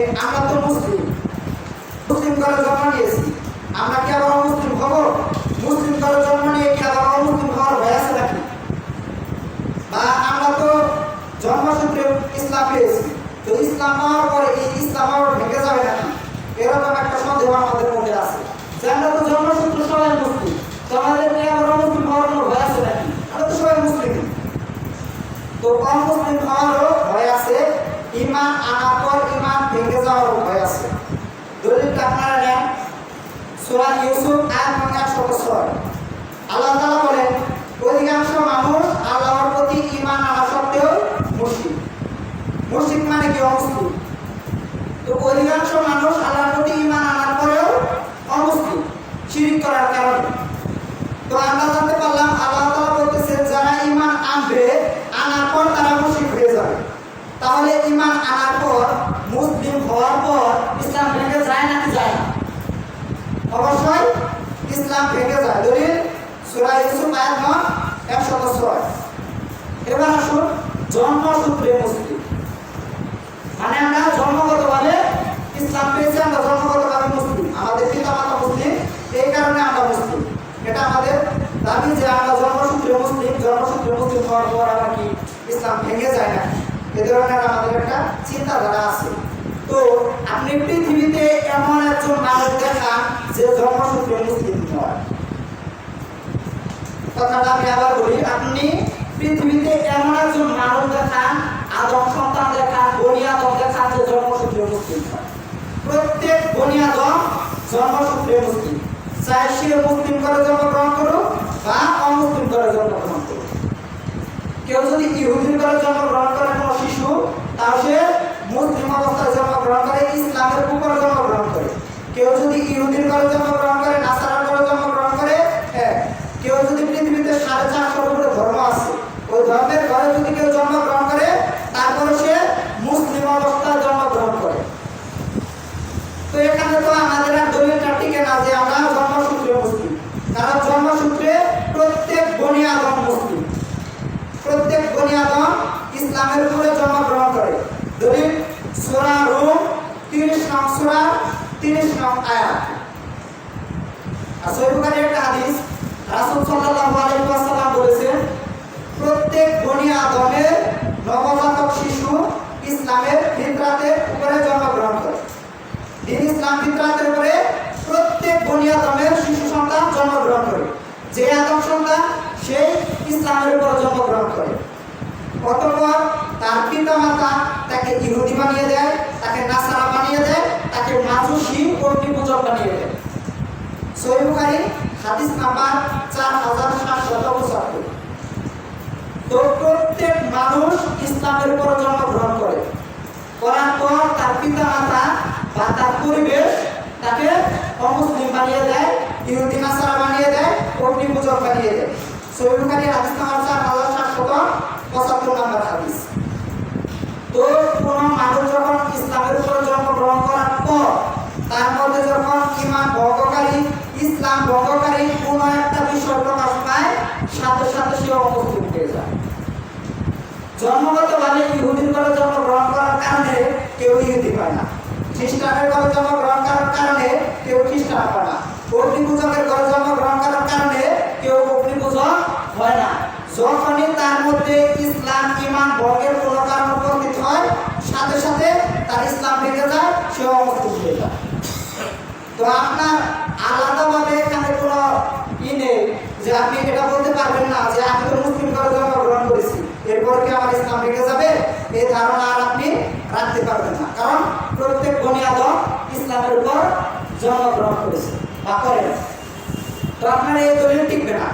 আমরা তো মুসলিম। মুসলিম ঘরে জন্ম নিয়েছি। আমরা কি আবার মুসলিম হব? মুসলিম ঘরে জন্ম নিয়ে কি আবার মুসলিম হওয়ার ভয় আছে নাকি? বা আমরা তো জন্মসূত্রে ইসলাম পেয়েছি। তো ইসলাম হওয়ার পরে এই ইসলাম আবার ভেঙে যাবে নাকি? এরকম একটা সন্দেহ আমাদের মধ্যে আছে। যে আমরা তো জন্মসূত্রে সবাই মুসলিম। তো আমাদের কি আবার মুসলিম হওয়ার কোনো ভয় আছে নাকি? আমরা তো সবাই মুসলিম। তো অমুসলিম হওয়ারও ভয় আছে। ইমান আনার পর ইমান ভেঙে যাওয়ার ভয় আছে। দলিলটা আপনারা নেন সূরা ইউসুফ আয়াত নং একশো ছয় আল্লাহ তাআলা বলেন, অধিকাংশ মানুষ আল্লাহর প্রতি ইমান আনা সত্ত্বেও মুশরিক। মুশরিক মানে কি? অমুসলিম। তো অধিকাংশ মানুষ আল্লাহর প্রতি ইমান আনার পরেও অমুসলিম, শিরিক করার কারণে। তো আল্লাহ তাআলা বলতেছেন যারা ঈমান আনবে আনার পর তারা মুশরিক হয়ে যাবে তাহলে ঈমান আনার পর মুসলিম হওয়ার পর ইসলাম ভেঙে যায় নাকি যায় না অবশ্যই ইসলাম ভেঙে যায় দলিল সূরা ইউসুফ আয়াত নং 106 এবার আসুন জন্মসূত্রে মুসলিম। মানে এটা আমাদের দাবি যে আমরা জন্মসূত্রে মুসলিম জন্মসূত্রে মুসলিম হওয়ার পর আমরা কি ইসলাম ভেঙে যায় না এ ধরনের আমাদের একটা চিন্তাধারা আছে। তো আপনি পৃথিবীতে এমন একজন মানুষ দেখান যে জন্মসূত্রে মুসলিম নয় কথাটা আমি আবার বলি, আপনি পৃথিবীতে এমন একজন মানুষ দেখান, আদম সন্তান দেখান, বনি আদম দেখান যে জন্মসূত্রে মুসলিম। প্রত্যেক বনি আদম জন্মসূত্রে মুসলিম চাই সে মুসলিম করে জন্মগ্রহণ করুক বা অমুসলিম করে জন্মগ্রহণ করুক কেউ যদি ইহুদির করে জন্মগ্রহণ করে কোনো শিশু, তাও সে কেউ যদি পৃথিবীতে সাড়ে চারশোর উপরে ধর্ম আছে, ওই ধর্মের ঘরে যদি কেউ জন্মগ্রহণ করে, তারপরে সে মুসলিম অবস্থায় জন্মগ্রহণ করে। তো এখানে তো আমাদের আর দলিলটা টিকে না যে আমরা জন্মসূত্রে মুসলিম। কারণ জন্মসূত্রে প্রত্যেক বনি আদম মুসলিম। প্রত্যেক বনি আদম ইসলামের উপরে জন্মগ্রহণ করে। দলিল সূরা রূম 30 নং সূরা 30 নং আয়াত। আর সহিহ একটা হাদিস রাসূল সাল্লাল্লাহু আলাইহি ওয়াসাল্লাম বলেছেন, প্রত্যেক বনি আদমের নবজাতক শিশু ইসলামের ফিতরাতের উপরে জন্মগ্রহণ করে। দিন ইসলাম ফিতরাতের উপরে প্রত্যেক বনি আদমের শিশু সন্তান জন্মগ্রহণ করে। যে আদম সন্তান, সেই ইসলামের উপর জন্মগ্রহণ করে। অতঃপর তার পিতা মাতা তাকে ইহুদি বানিয়ে দেয়, তাকে নাসারা বানিয়ে দেয়, তাকে মাজুসি অগ্নি পূজক বানিয়ে দেয়। সহিহ বুখারী হাদিস নাম্বার চার হাজার সাতশত পঁচাত্তর। তো প্রত্যেক মানুষ ইসলামের উপর জন্মগ্রহণ করে। করার পর তার পিতা মাতা বা তার পরিবেশ তাকে অমুসলিম বানিয়ে দেয়, ইহুদি, নাসারা বানিয়ে দেয় অগ্নি পূজক বানিয়ে দেয়। বুখারী হাদিস নাম্বার চার হাজার সাতশত পঁচাত্তর নাম্বার হাদিস। তো কোন মানুষ যখন ইসলামের উপর জন্মগ্রহণ করার পর, তার মধ্যে যখন ইমান ভঙ্গকারী ইসলাম ভঙ্গকারী কোন একটা বিষয় প্রকাশ পায় সে অমুসলিম হয়ে যায় জন্মগতভাবে ইহুদির ঘরে জন্মগ্রহণ করার কারণে কেউ ইহুদি পায় না খ্রিস্টানের ঘরে জন্মগ্রহণ করার কারণে কেউ খ্রিস্টান পায় না অগ্নি পূজকের ঘরে জন্মগ্রহণ করার কারণে কেউ অগ্নি পূজক হয় না যখনই তার মধ্যে ইসলাম ইমান ভঙ্গের কোনো কারণ উপস্থিত হয় সাথে সাথে তার ইসলাম ভেঙে যায় সে অবস্থিত হয়ে যায় তো আপনার আলাদাভাবে এখানে কোনো ই নেই যে আপনি এটা বলতে পারবেন না যে আমি তো মুসলিম ঘরে জন্মগ্রহণ করেছি এরপর কি আমার ইসলাম ভেঙে যাবে এই ধারণা আর আপনি রাখতে পারবেন না কারণ প্রত্যেক বনিয়াদম ইসলামের উপর জন্মগ্রহণ করেছে। বা করে তো আপনার এই দলিল টিকবে না।